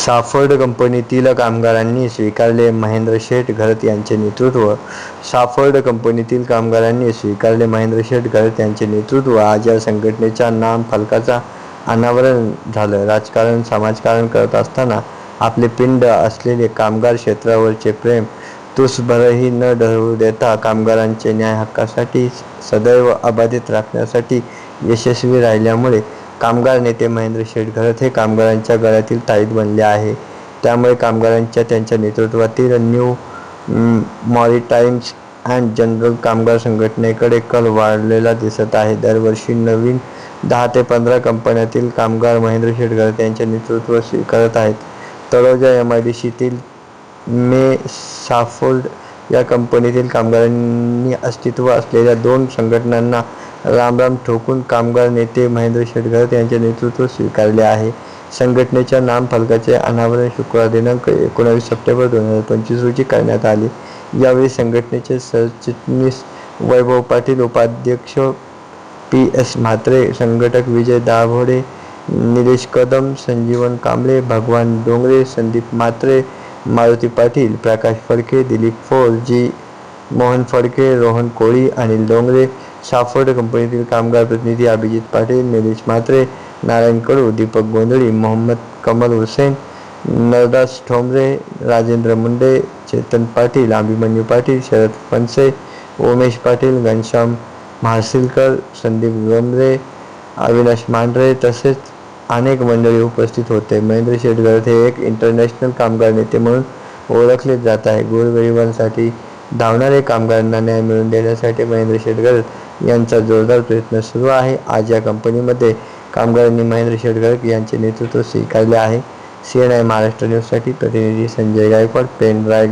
साफर्ड कंपनीतील कामगारांनी स्वीकारले. महेंद्र शेठ घरत यांचे नेतृत्व. साफर्ड कंपनीतील कामगारांनी स्वीकारले. महेंद्र शेठ घरत यांचे नेतृत्व. आज या संघटनेच्या नाम फलकाचा अनावरण झालं. राजकारण समाजकारण करत असताना आपले पिंड असलेले कामगार क्षेत्रावरचे प्रेम तुसभरही न ढळू देता कामगारांचे न्याय हक्कासाठी सदैव अबाधित राखण्यासाठी यशस्वी राहिल्यामुळे कामगार नेते महेंद्र शेटघरत हे कामगारांच्या गळ्यातील ताईत बनले आहे. त्यामुळे कामगारांच्या त्यांच्या नेतृत्वातील न्यू मॉरिटाईम्स अँड जनरल कामगार संघटनेकडे कल वाढलेला दिसत आहे. दरवर्षी नवीन दहा ते पंधरा कंपन्यातील कामगार महेंद्र शेटघरत यांचे नेतृत्व स्वीकारत आहेत. तळोजा एम आय डी सीतील मे साफोल्ड या कंपनीतील कामगारांनी अस्तित्व असलेल्या दोन संघटनांना रामराम ठोकून कामगार नेते महेंद्र शेटघरत यांचे नेतृत्व स्वीकारले आहे. संघटनेच्या नामफलकाचे अनावरण शुक्रवार दिनांक एकोणावीस सप्टेंबर दोन हजार पंचवीस रोजी करण्यात आले. यावेळी संघटनेचे सरचिटणीस वैभव पाटील उपाध्यक्ष पी एस म्हात्रे संघटक विजय दाभोडे निलेश कदम संजीवन कांबळे भगवान डोंगरे संदीप म्हात्रे मारुती पाटील प्रकाश फडके दिलीप फोर जी. मोहन फडके रोहन कोळी अनिल डोंगरे साफर्ड कंपनीतील कामगार प्रतिनिधी अभिजित पाटील निलेश म्हात्रे नारायण कडू दीपक गोंधळी मोहम्मद कमल हुसेन नरदास ठोंबरे राजेंद्र मुंडे चेतन पाटील अभिमन्यू पाटील शरद फणसे उमेश पाटील घनश्याम म्हासिलकर संदीप गोंबरे अविनाश मांढरे तसेच अनेक मंडळी उपस्थित होते. महेंद्र शेटगरत हे एक इंटरनॅशनल कामगार नेते म्हणून ओळखले जात आहे. गोरगरिबांसाठी धावणारे कामगारांना न्याय मिळवून देण्यासाठी महेंद्र शेटगरत यांचा जोरदार प्रयत्न सुरू आहे. आज या कंपनीमध्ये कामगारांनी महेंद्र शेटगरत यांचे नेतृत्व स्वीकारले आहे. सी एन आय महाराष्ट्र न्यूजसाठी प्रतिनिधी संजय गायकवाड पेन रायगड